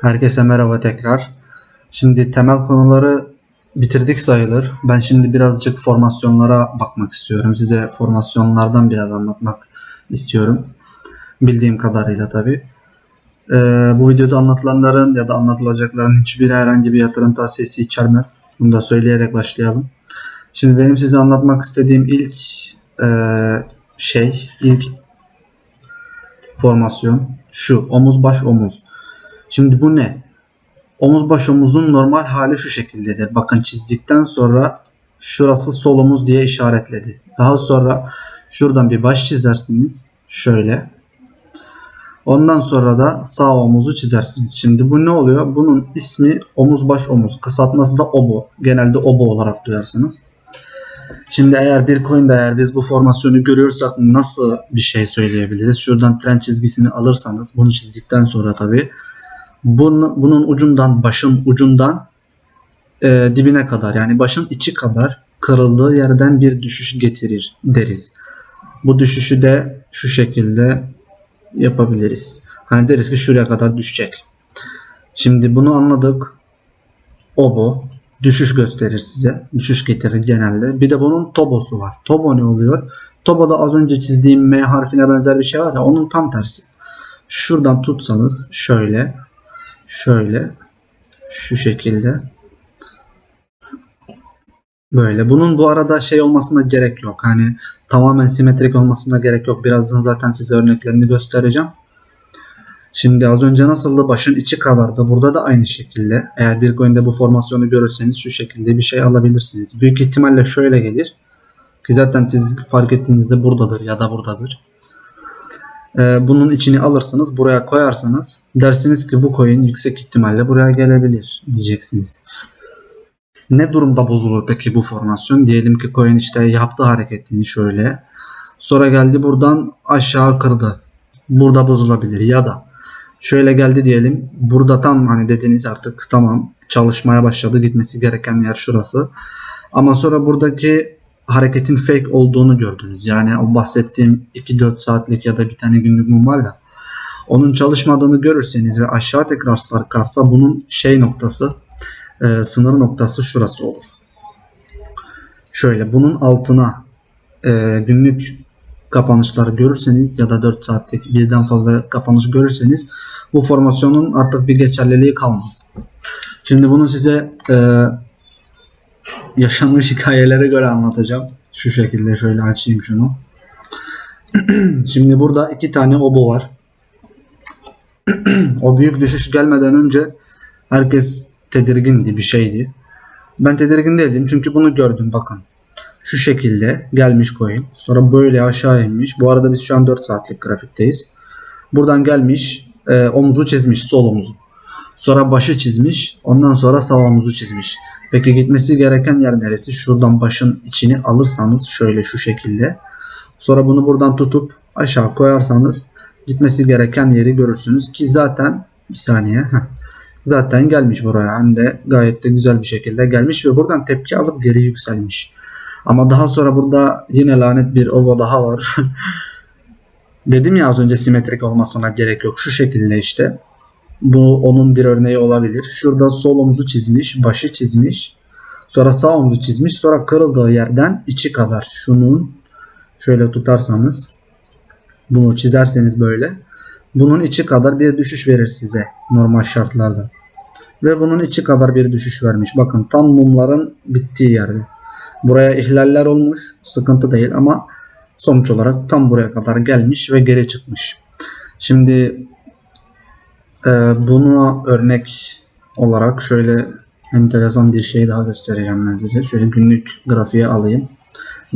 Herkese merhaba tekrar. Şimdi temel konuları bitirdik sayılır. Ben şimdi birazcık formasyonlara bakmak istiyorum. Size formasyonlardan biraz anlatmak istiyorum. Bildiğim kadarıyla tabi. bu videoda anlatılanların ya da anlatılacakların hiçbiri herhangi bir yatırım tavsiyesi içermez. Bunu da söyleyerek başlayalım. Şimdi benim size anlatmak istediğim ilk eee, şey, ilk formasyon şu. Omuz baş omuz. Şimdi bu ne? Omuz baş omuzun normal hali şu şekildedir. Bakın çizdikten sonra şurası sol omuz diye işaretledi. Daha sonra şuradan bir baş çizersiniz. Şöyle. Ondan sonra da sağ omuzu çizersiniz. Şimdi bu ne oluyor? Bunun ismi omuz baş omuz. Kısaltması da obo. Genelde obo olarak duyarsınız. Şimdi eğer bir coin'de eğer biz bu formasyonu görüyorsak nasıl bir şey söyleyebiliriz? Şuradan tren çizgisini alırsanız bunu çizdikten sonra tabii bunun, bunun ucundan başın ucundan e, dibine kadar yani başın içi kadar kırıldığı yerden bir düşüş getirir deriz. Bu düşüşü de şu şekilde yapabiliriz. Hani deriz ki şuraya kadar düşecek. Şimdi bunu anladık. O bu. Düşüş gösterir size. Düşüş getirir genelde. Bir de bunun tobosu var. Tobo ne oluyor? Tobo da az önce çizdiğim M harfine benzer bir şey var ya onun tam tersi. Şuradan tutsanız şöyle şöyle şu şekilde böyle. Bunun bu arada şey olmasına gerek yok. Hani tamamen simetrik olmasına gerek yok. Birazdan zaten size örneklerini göstereceğim. Şimdi az önce nasıldı? Başın içi kadardı. Burada da aynı şekilde. Eğer bir coin'de bu formasyonu görürseniz şu şekilde bir şey alabilirsiniz. Büyük ihtimalle şöyle gelir. Ki zaten siz fark ettiğinizde buradadır ya da buradadır. Ee, bunun içini alırsınız. Buraya koyarsınız. Dersiniz ki bu coin yüksek ihtimalle buraya gelebilir diyeceksiniz. Ne durumda bozulur peki bu formasyon? Diyelim ki coin işte yaptı hareketini şöyle. Sonra geldi buradan aşağı kırdı. Burada bozulabilir ya da şöyle geldi diyelim. Burada tam hani dediniz artık tamam çalışmaya başladı. Gitmesi gereken yer şurası. Ama sonra buradaki hareketin fake olduğunu gördünüz. Yani o bahsettiğim 2-4 saatlik ya da bir tane günlük mum var ya onun çalışmadığını görürseniz ve aşağı tekrar sarkarsa bunun şey noktası e, sınır noktası şurası olur. Şöyle bunun altına e, günlük kapanışları görürseniz ya da 4 saatlik birden fazla kapanış görürseniz bu formasyonun artık bir geçerliliği kalmaz. Şimdi bunu size e, yaşanmış hikayelere göre anlatacağım. Şu şekilde şöyle açayım şunu. Şimdi burada iki tane obo var. o büyük düşüş gelmeden önce herkes tedirgindi bir şeydi. Ben tedirgin değildim çünkü bunu gördüm bakın. Şu şekilde gelmiş coin. Sonra böyle aşağı inmiş. Bu arada biz şu an 4 saatlik grafikteyiz. Buradan gelmiş e, omuzu çizmiş sol omuzu. Sonra başı çizmiş. Ondan sonra sağ omuzu çizmiş. Peki gitmesi gereken yer neresi? Şuradan başın içini alırsanız şöyle şu şekilde. Sonra bunu buradan tutup aşağı koyarsanız gitmesi gereken yeri görürsünüz ki zaten bir saniye zaten gelmiş buraya hem de gayet de güzel bir şekilde gelmiş ve buradan tepki alıp geri yükselmiş. Ama daha sonra burada yine lanet bir ovo daha var. Dedim ya az önce simetrik olmasına gerek yok. Şu şekilde işte. Bu onun bir örneği olabilir. Şurada sol omuzu çizmiş, başı çizmiş. Sonra sağ omuzu çizmiş. Sonra kırıldığı yerden içi kadar. Şunun şöyle tutarsanız bunu çizerseniz böyle. Bunun içi kadar bir düşüş verir size normal şartlarda. Ve bunun içi kadar bir düşüş vermiş. Bakın tam mumların bittiği yerde. Buraya ihlaller olmuş. Sıkıntı değil ama sonuç olarak tam buraya kadar gelmiş ve geri çıkmış. Şimdi ee, buna örnek olarak şöyle enteresan bir şey daha göstereceğim ben size. Şöyle günlük grafiğe alayım.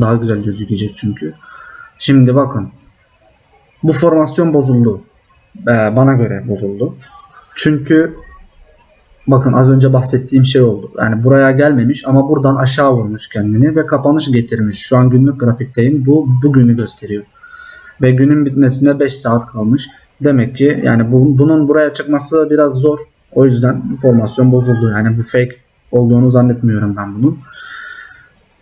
Daha güzel gözükecek çünkü. Şimdi bakın. Bu formasyon bozuldu. Ee, bana göre bozuldu. Çünkü bakın az önce bahsettiğim şey oldu. Yani buraya gelmemiş ama buradan aşağı vurmuş kendini ve kapanış getirmiş. Şu an günlük grafikteyim. Bu bugünü gösteriyor. Ve günün bitmesine 5 saat kalmış. Demek ki yani bu, bunun buraya çıkması biraz zor. O yüzden formasyon bozuldu. Yani bu fake olduğunu zannetmiyorum ben bunun.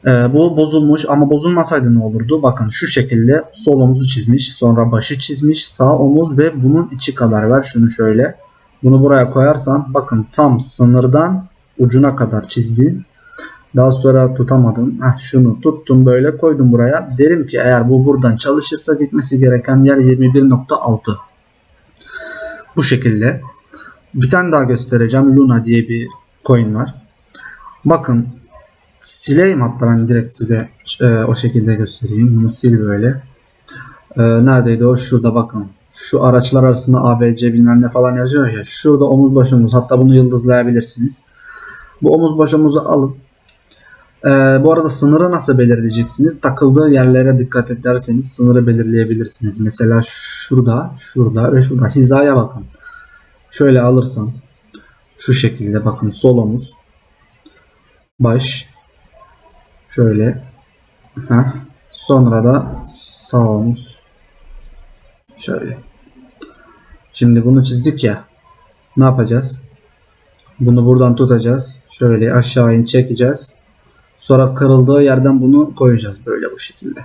Ee, bu bozulmuş ama bozulmasaydı ne olurdu? Bakın şu şekilde sol omuzu çizmiş. Sonra başı çizmiş. Sağ omuz ve bunun içi kadar ver. Şunu şöyle. Bunu buraya koyarsan bakın tam sınırdan ucuna kadar çizdim. Daha sonra tutamadım. Heh, şunu tuttum böyle koydum buraya. Derim ki eğer bu buradan çalışırsa gitmesi gereken yer 21.6. Bu şekilde. Bir tane daha göstereceğim. Luna diye bir coin var. Bakın sileyim hatta ben direkt size e, o şekilde göstereyim. Bunu sil böyle. E, neredeydi o? Şurada bakın. Şu araçlar arasında ABC bilmem ne falan yazıyor ya. Şurada omuz başımız. Hatta bunu yıldızlayabilirsiniz. Bu omuz başımızı alıp e, bu arada sınırı nasıl belirleyeceksiniz? Takıldığı yerlere dikkat ederseniz sınırı belirleyebilirsiniz. Mesela şurada, şurada ve şurada. Hizaya bakın. Şöyle alırsam şu şekilde bakın sol omuz baş. Şöyle. Heh, sonra da sağ omuz şöyle. Şimdi bunu çizdik ya. Ne yapacağız? Bunu buradan tutacağız. Şöyle aşağı in çekeceğiz sonra kırıldığı yerden bunu koyacağız böyle bu şekilde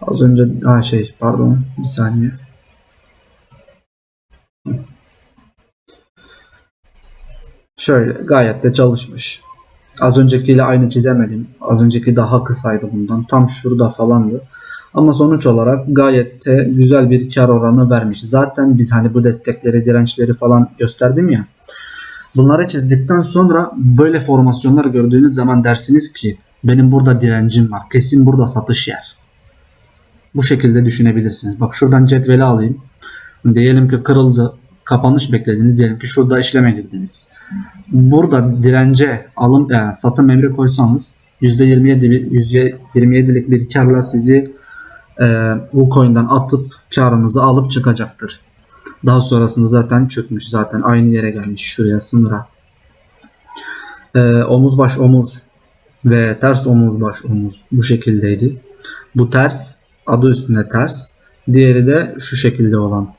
az önce ha şey pardon bir saniye Şöyle gayet de çalışmış. Az öncekiyle aynı çizemedim. Az önceki daha kısaydı bundan. Tam şurada falandı. Ama sonuç olarak gayet de güzel bir kar oranı vermiş. Zaten biz hani bu destekleri, dirençleri falan gösterdim ya. Bunları çizdikten sonra böyle formasyonlar gördüğünüz zaman dersiniz ki benim burada direncim var. Kesin burada satış yer. Bu şekilde düşünebilirsiniz. Bak şuradan cetveli alayım. Diyelim ki kırıldı. Kapanış beklediniz. Diyelim ki şurada işleme girdiniz burada dirence alım e, satım emri koysanız %27 bir %27'lik bir karla sizi e, bu coin'den atıp karınızı alıp çıkacaktır. Daha sonrasında zaten çökmüş zaten aynı yere gelmiş şuraya sınıra. E, omuz baş omuz ve ters omuz baş omuz bu şekildeydi. Bu ters adı üstünde ters. Diğeri de şu şekilde olan.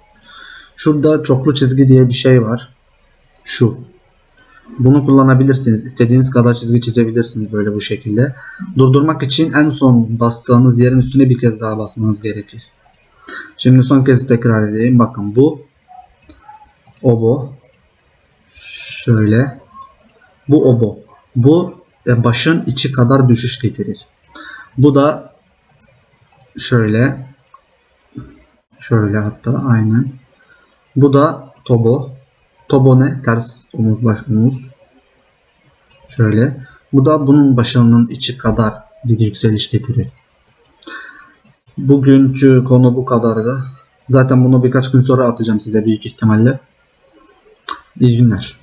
Şurada çoklu çizgi diye bir şey var. Şu. Bunu kullanabilirsiniz. İstediğiniz kadar çizgi çizebilirsiniz böyle bu şekilde. Durdurmak için en son bastığınız yerin üstüne bir kez daha basmanız gerekir. Şimdi son kez tekrar edeyim. Bakın bu obo şöyle bu obo. Bu e, başın içi kadar düşüş getirir. Bu da şöyle şöyle hatta aynen. Bu da tobo. Tobo ne? Ters omuz baş omuz. Şöyle. Bu da bunun başının içi kadar bir yükseliş getirir. Bugünkü konu bu kadardı. Zaten bunu birkaç gün sonra atacağım size büyük ihtimalle. İyi günler.